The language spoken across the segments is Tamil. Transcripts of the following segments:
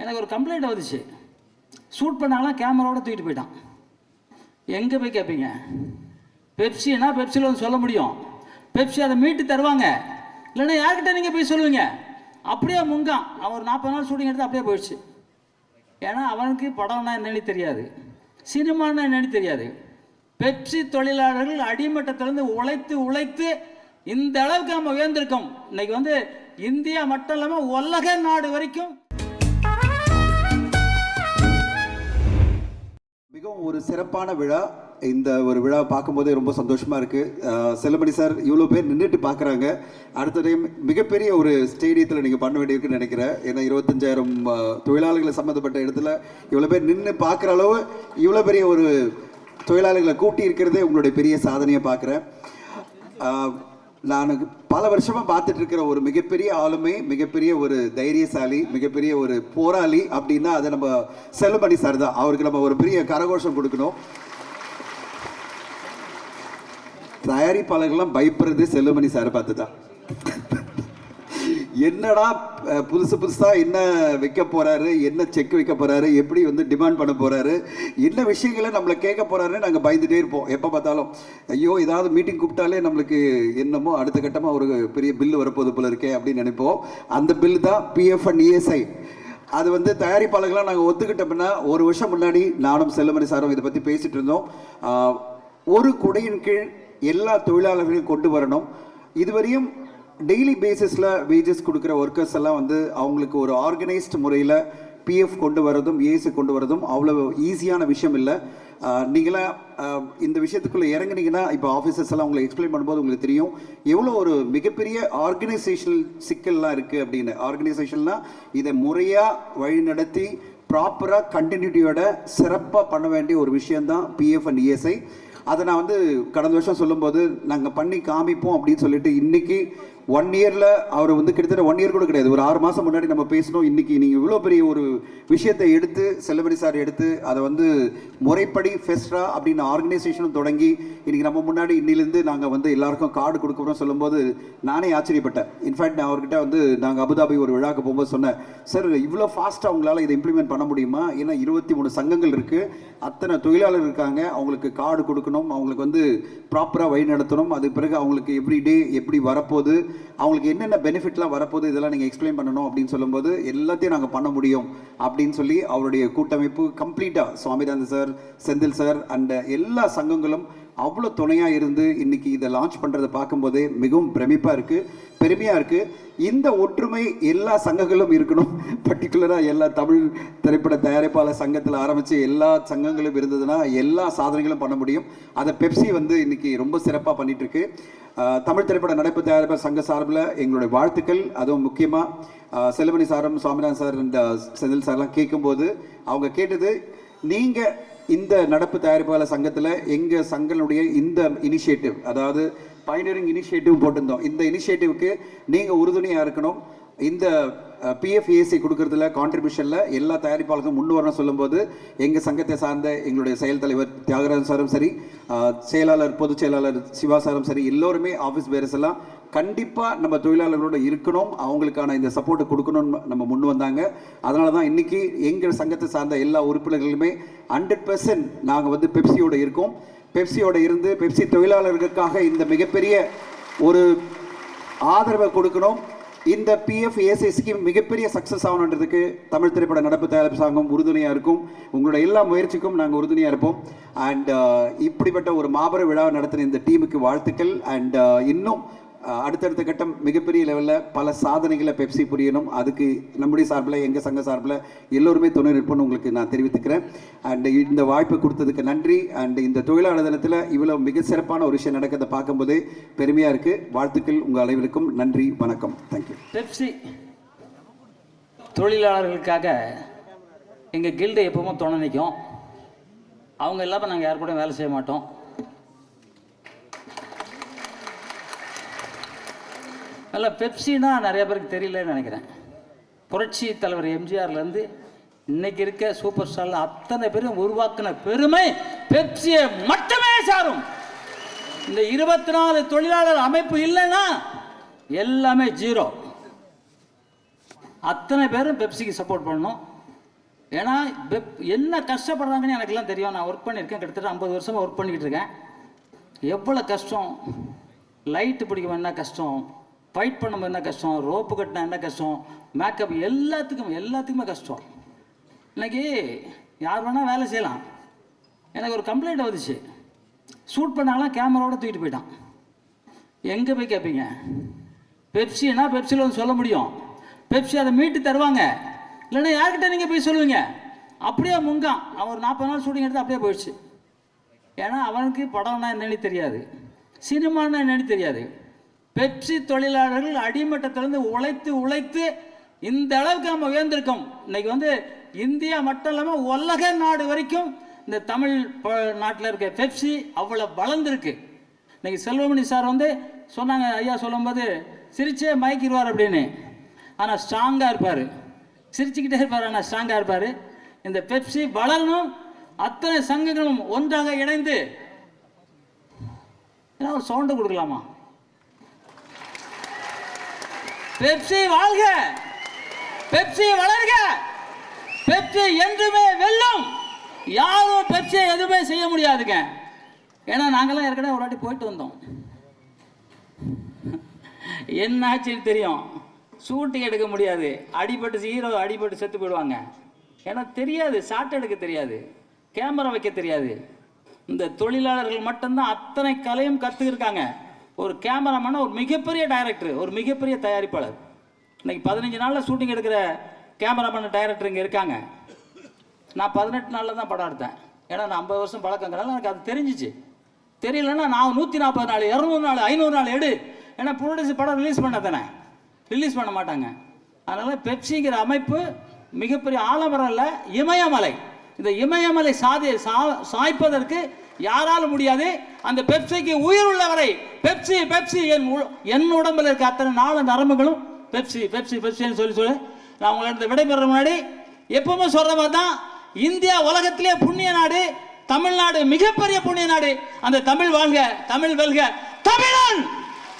எனக்கு ஒரு கம்ப்ளைண்ட் வந்துச்சு. ஷூட் பண்ணாங்களாம் கேமராவோட தூக்கிட்டு போயிட்டான். எங்கே போய் கேட்பீங்க பெப்சினா பெப்சியில் வந்து சொல்ல முடியும். பெப்சி அதை மீட்டு தருவாங்க. இல்லைன்னா யார்கிட்ட நீங்கள் போய் சொல்லுவீங்க? அப்படியே முங்கான். அவன் ஒரு நாற்பது நாள் ஷூட்டிங் எடுத்து அப்படியே போயிடுச்சு. ஏன்னா அவனுக்கு படம்னா என்னன்னு தெரியாது. சினிமான்னா என்னன்னு தெரியாது. பெப்சி தொழிலாளர்கள் அடிமட்டத்திலேருந்து உழைத்து உழைத்து இந்த அளவுக்கு நம்ம உயர்ந்திருக்கோம். இன்னைக்கு வந்து இந்தியா மட்டும் இல்லாமல் உலக நாடு வரைக்கும் மிகவும் ஒரு சிறப்பான விழா. இந்த ஒரு விழா பார்க்கும்போதே ரொம்ப சந்தோஷமாக இருக்குது செல்லமணி சார் இவ்வளோ பேர் நின்றுட்டு பார்க்குறாங்க. அடுத்த டைம் மிகப்பெரிய ஒரு ஸ்டேடியத்தில் நீங்கள் பண்ண வேண்டியிருக்குன்னு நினைக்கிறேன். ஏன்னா இருபத்தஞ்சாயிரம் தொழிலாளர்களை சம்மந்தப்பட்ட இடத்துல இவ்வளோ பேர் நின்று பார்க்குற அளவு இவ்வளோ பெரிய ஒரு தொழிலாளர்களை கூட்டி இருக்கிறதே உங்களுடைய பெரிய சாதனையை பார்க்குறேன். நான் பல வருஷமா பார்த்துட்டு இருக்கிற ஒரு மிகப்பெரிய ஆளுமை மிகப்பெரிய ஒரு தைரியசாலி மிகப்பெரிய ஒரு போராளி அப்படின்னா அதை நம்ம செல்லுமணி சார் தான். அவருக்கு நம்ம ஒரு பெரிய கரகோஷம் கொடுக்கணும். தயாரிப்பாளர்கள்லாம் பயப்படுறது செல்லுமணி சார் பார்த்து தான் என்னடா புதுசு புதுசாக என்ன வைக்க போகிறாரு என்ன செக் வைக்க போகிறாரு எப்படி வந்து டிமாண்ட் பண்ண போகிறாரு என்ன விஷயங்களை நம்மளை கேட்க போகிறாருன்னு நாங்கள் பயந்துகிட்டே இருப்போம். எப்போ பார்த்தாலும். ஐயோ ஏதாவது மீட்டிங் கூப்பிட்டாலே நம்மளுக்கு என்னமோ அடுத்த கட்டமாக ஒரு பெரிய பில்லு வரப்போது போல இருக்கே அப்படின்னு நினைப்போம். அந்த பில் தான் பிஎஃப் அண்ட் இஎஸ்ஐ அது வந்து தயாரிப்பாளர்களாக நாங்கள் ஒத்துக்கிட்டோம்னா ஒரு வருஷம் முன்னாடி நானும் செல்லமணி சாரும் இதை பற்றி பேசிகிட்டு இருந்தோம். ஒரு குடையின் கீழ் எல்லா தொழிலாளர்களையும் கொண்டு வரணும். இதுவரையும் டெய்லி பேசிஸில் வேஜஸ் கொடுக்குற ஒர்க்கர்ஸ் எல்லாம் வந்து அவங்களுக்கு ஒரு ஆர்கனைஸ்டு முறையில் பிஎஃப் கொண்டு வரதும் ஏசி கொண்டு வரதும் அவ்வளோ ஈஸியான விஷயம் இல்லை. நீங்களாம் இந்த விஷயத்துக்குள்ளே இறங்குனீங்கன்னா இப்போ ஆஃபீஸர்ஸ் எல்லாம் உங்களுக்கு எக்ஸ்பிளைன் பண்ணும்போது உங்களுக்கு தெரியும் எவ்வளோ ஒரு மிகப்பெரிய ஆர்கனைசேஷனல் சிக்கல்லாம் இருக்குது அப்படின்னு. ஆர்கனைசேஷன்லாம் இதை முறையாக வழிநடத்தி ப்ராப்பராக கண்டினியூட்டியோட சிறப்பாக பண்ண வேண்டிய ஒரு விஷயந்தான் பிஎஃப் அண்ட் இஎஸ்ஐ அதை நான் வந்து கடந்த வருஷம் சொல்லும்போது நாங்கள் பண்ணி காமிப்போம் அப்படின்னு சொல்லிட்டு இன்றைக்கி ஒன் இயரில் அவர் வந்து கிட்டத்தட்ட ஒன் இயர் கூட கிடையாது. ஒரு ஆறு மாதம் முன்னாடி நம்ம பேசணும் இன்னைக்கு நீங்கள் இவ்வளோ பெரிய ஒரு விஷயத்தை எடுத்து செல்லமணி சார் எடுத்து அதை வந்து முறைப்படி ஃபெஸ்ட்ரா அப்படின்னு ஆர்கனைசேஷனும் தொடங்கி இன்றைக்கி நம்ம முன்னாடி இன்னிலேருந்து நாங்கள் வந்து எல்லாருக்கும் கார்டு கொடுக்குறோம் சொல்லும்போது நானே ஆச்சரியப்பட்டேன். இன்ஃபேக்ட் நான் அவர்கிட்ட வந்து நாங்கள் அபுதாபி ஒரு விழாக்கு போகும்போது சொன்னேன் சார் இவ்வளோ ஃபாஸ்ட்டாக அவங்களால இதை இம்ப்ளிமெண்ட் பண்ண முடியுமா? ஏன்னா இருபத்தி மூணு சங்கங்கள் இருக்குது அத்தனை தொழிலாளர் இருக்காங்க. அவங்களுக்கு கார்டு கொடுக்கணும். அவங்களுக்கு வந்து ப்ராப்பராக வழி நடத்தணும் அதுக்கு பிறகு அவங்களுக்கு எவ்ரி டே எப்படி வரப்போகுது? அவங்களுக்கு என்னென்ன பெனிஃபிட்லாம் வரப்போகுது இதெல்லாம் நீங்கள் எக்ஸ்பிளைன் பண்ணணும் அப்படின்னு சொல்லும்போது எல்லாத்தையும் நாங்கள் பண்ண முடியும் அப்படின்னு சொல்லி அவருடைய கூட்டமைப்பு கம்ப்ளீட்டாக Swaminathan sir Senthil sir and எல்லா சங்கங்களும் அவ்வளோ துணையாக இருந்து இன்னைக்கு இதை லான்ச் பண்ணுறதை பார்க்கும்போதே மிகவும் பிரமிப்பாக இருக்குது பெருமையாக இருக்குது இந்த ஒற்றுமை எல்லா சங்கங்களும் இருக்கணும். பர்டிகுலராக எல்லா தமிழ் திரைப்பட தயாரிப்பாளர் சங்கத்தில் ஆரம்பித்து எல்லா சங்கங்களும் இருந்ததுன்னா எல்லா சாதனைகளும் பண்ண முடியும். அதை பெப்சி வந்து இன்றைக்கி ரொம்ப சிறப்பாக பண்ணிகிட்ருக்கு தமிழ் திரைப்பட நடைப்பு தயாரிப்பாளர் சங்க சார்பில் எங்களுடைய வாழ்த்துக்கள். அதுவும் முக்கியமாக செல்வமணி சாரும் சுவாமிநாதன் சார் இந்த செந்தில் சார்லாம் கேட்கும்போது அவங்க கேட்டது நீங்கள் இந்த நடப்பு தயாரிப்பாளர் சங்கத்தில் எங்கள் சங்கனுடைய இந்த இனிஷியேட்டிவ் அதாவது பைனரிங் இனிஷியேட்டிவ் போட்டிருந்தோம். இந்த இனிஷியேட்டிவ்க்கு நீங்கள் உறுதுணையாக இருக்கணும். இந்த பிஎஃப்ஏசி கொடுக்கறதுல கான்ட்ரிபியூஷனில் எல்லா தயாரிப்பாளர்களும் முன் வரணும் சொல்லும்போது எங்கள் சங்கத்தை சார்ந்த எங்களுடைய செயல் தலைவர் தியாகராஜன் சாரும் சரி செயலாளர் பொதுச் செயலாளர் சிவா சாரும் சரி எல்லோருமே ஆஃபீஸ் பேரஸ் எல்லாம் கண்டிப்பாக நம்ம தொழிலாளர்களோட இருக்கணும். அவங்களுக்கான இந்த சப்போர்ட்டை கொடுக்கணும்னு நம்ம முன் வந்தாங்க. அதனால தான் இன்றைக்கி எங்கள் சங்கத்தை சார்ந்த எல்லா உறுப்பினர்களுமே ஹண்ட்ரட் பர்சன்ட் நாங்கள் வந்து பெப்சியோட இருக்கோம். பெப்சியோட இருந்து பெப்சி தொழிலாளர்களுக்காக இந்த மிகப்பெரிய ஒரு ஆதரவை கொடுக்கணும். இந்த பிஎஃப் ஏசி ஸ்கீம் மிகப்பெரிய சக்ஸஸ் ஆகணுன்றதுக்கு தமிழ் திரைப்பட நடப்பு தயாரிப்பு சங்கம் உறுதுணையாக இருக்கும். உங்களோட எல்லா முயற்சிக்கும் நாங்கள் உறுதுணையாக இருப்போம். அண்ட் uh, இப்படிப்பட்ட ஒரு மாபெரும் விழா நடத்தின இந்த டீமுக்கு வாழ்த்துக்கள். அண்ட் uh, இன்னும் அடுத்தடுத்த கட்டம் மிகப்பெரிய லெவலில் பல சாதனைகளை பெப்சி புரியணும். அதுக்கு நம்முடைய சார்பில் எங்கள் சங்க சார்பில் எல்லோருமே துணை நிற்போம்னு உங்களுக்கு நான் தெரிவித்துக்கிறேன். அண்டு இந்த வாய்ப்பு கொடுத்ததுக்கு நன்றி. அண்டு இந்த தொழிலாளர் தினத்தில் இவ்வளோ மிக சிறப்பான ஒரு விஷயம் நடக்கிறத பார்க்கும்போது பெருமையாக இருக்குது வாழ்த்துக்கள் உங்கள் அனைவருக்கும். நன்றி வணக்கம். தேங்க்யூ பெப்சி தொழிலாளர்களுக்காக எங்கள் கில்டு எப்பவும் துணை நிற்கும். அவங்க இல்லாமல் நாங்கள் யார் கூட வேலை செய்ய மாட்டோம். நல்ல பெப்சினா நிறைய பேருக்கு தெரியலன்னு நினைக்கிறேன். புரட்சி தலைவர் எம்ஜிஆர்லேருந்து இன்னைக்கு இருக்க சூப்பர் ஸ்டாரில் அத்தனை பேரும் உருவாக்கின பெருமை பெப்சியை மட்டுமே சாரும். இந்த இருபத்தி நாலு தொழிலாளர் அமைப்பு இல்லைன்னா எல்லாமே ஜீரோ. அத்தனை பேரும் பெப்சிக்கு சப்போர்ட் பண்ணணும். ஏன்னா பெப் என்ன கஷ்டப்படுறாங்கன்னு எனக்கெல்லாம் தெரியும். நான் ஒர்க் பண்ணியிருக்கேன். கிட்டத்தட்ட ஐம்பது வருஷமாக ஒர்க் பண்ணிக்கிட்டு இருக்கேன். எவ்வளோ கஷ்டம்? லைட்டு பிடிக்க என்ன கஷ்டம். ஃபைட் பண்ணும் என்ன கஷ்டம் ரோப்பு கட்டினா என்ன கஷ்டம் மேக்கப் எல்லாத்துக்கும் எல்லாத்துக்குமே கஷ்டம். இன்னைக்கு யார் வேணால் வேலை செய்யலாம். எனக்கு ஒரு கம்ப்ளைண்ட் வந்துச்சு. ஷூட் பண்ணாங்களாம் கேமராவோட தூக்கிட்டு போயிட்டான். எங்கே போய் கேட்பீங்க பெப்சினா பெப்சியில் வந்து சொல்ல முடியும். பெப்சி அதை மீட்டு தருவாங்க. இல்லைன்னா யார்கிட்ட நீங்கள் போய் சொல்லுவீங்க? அப்படியே முங்கான். அவன் ஒரு நாற்பது நாள் ஷூட்டிங் எடுத்து அப்படியே போயிடுச்சு. ஏன்னா அவனுக்கு படம்னா என்னன்னு தெரியாது. சினிமான்னா என்னன்னு தெரியாது. பெப்சி தொழிலாளர்கள் அடிமட்டத்திலிருந்து உழைத்து உழைத்து இந்த அளவுக்கு நம்ம உயர்ந்திருக்கோம். இன்னைக்கு வந்து இந்தியா மட்டும் இல்லாமல் உலக நாடு வரைக்கும் இந்த தமிழ் நாட்டில் இருக்க பெப்சி அவ்வளோ வளர்ந்துருக்கு. இன்னைக்கு செல்வமணி சார் வந்து சொன்னாங்க ஐயா சொல்லும்போது சிரிச்சே மயக்கிடுவார் அப்படின்னு. ஆனால் ஸ்ட்ராங்காக இருப்பார். சிரிச்சுக்கிட்டே இருப்பார் ஆனால் ஸ்ட்ராங்காக இருப்பார். இந்த பெப்சி வளரணும் அத்தனை சங்கங்களும் ஒன்றாக இணைந்து ஏன்னா ஒரு சவுண்டு கொடுக்கலாமா? பெப்சி வாழ்க! பெப்சி வளர்க! பெப்சி என்றுமே வெல்லும்! யாரும் பெப்சியை எதுவுமே செய்ய முடியாதுங்க. ஏன்னா நாங்களாம் ஏற்கனவே ஒரு வாட்டி போயிட்டு வந்தோம். என்னாச்சுன்னு தெரியும். சூட்டிங் எடுக்க முடியாது. அடிபட்டு ஹீரோ அடிபட்டு செத்து போயிடுவாங்க. ஏன்னா தெரியாது. ஷாட் எடுக்க தெரியாது. கேமரா வைக்க தெரியாது. இந்த தொழிலாளர்கள் மட்டும்தான் அத்தனை கலையும் கற்றுக்கிருக்காங்க ஒரு கேமராமேனா ஒரு மிகப்பெரிய டைரக்டர் ஒரு மிகப்பெரிய தயாரிப்பாளர். இன்றைக்கி பதினஞ்சு நாளில் ஷூட்டிங் எடுக்கிற கேமராமேன் டைரக்டர் இங்கே இருக்காங்க. நான் பதினெட்டு நாளில் தான் படம் எடுத்தேன். ஏன்னா நான் ஐம்பது வருஷம் பழக்கங்கிறனால எனக்கு அது தெரிஞ்சிச்சு. தெரியலன்னா நான் நூற்றி நாற்பது நாள் இரநூறு நாள் ஐநூறு நாள் எடு. ஏன்னா ப்ரொடியூஸ் படம் ரிலீஸ் பண்ண தானே. ரிலீஸ் பண்ண மாட்டாங்க. அதனால் பெப்சிங்கிற அமைப்பு மிகப்பெரிய ஆலமரம் இல்லை இமயமலை. இந்த இமயமலை சாதி சா சாய்ப்பதற்கு யாராலும் முடியாது? அந்த பெப்சிக்கு உயிர் உள்ளவரை பெப்சி பெப்சி என் என் உடம்புல இருக்க அத்தனை நாலு நரம்புகளும் பெப்சி பெப்சி பெப்சின்னு சொல்லி சொல்லி. நான் உங்கள்கிட்ட விடைபெற முன்னாடி எப்பவுமே சொல்ற மாதிரி தான் இந்தியா உலகத்திலே புண்ணிய நாடு தமிழ்நாடு மிகப்பெரிய புண்ணிய நாடு. அந்த தமிழ் வாழ்க தமிழ் வெல்க. தமிழன்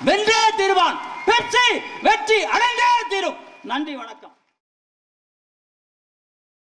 வென்றே தீர்வான். பெப்சி வெற்றி அடைந்தே தீரும். நன்றி வணக்கம்.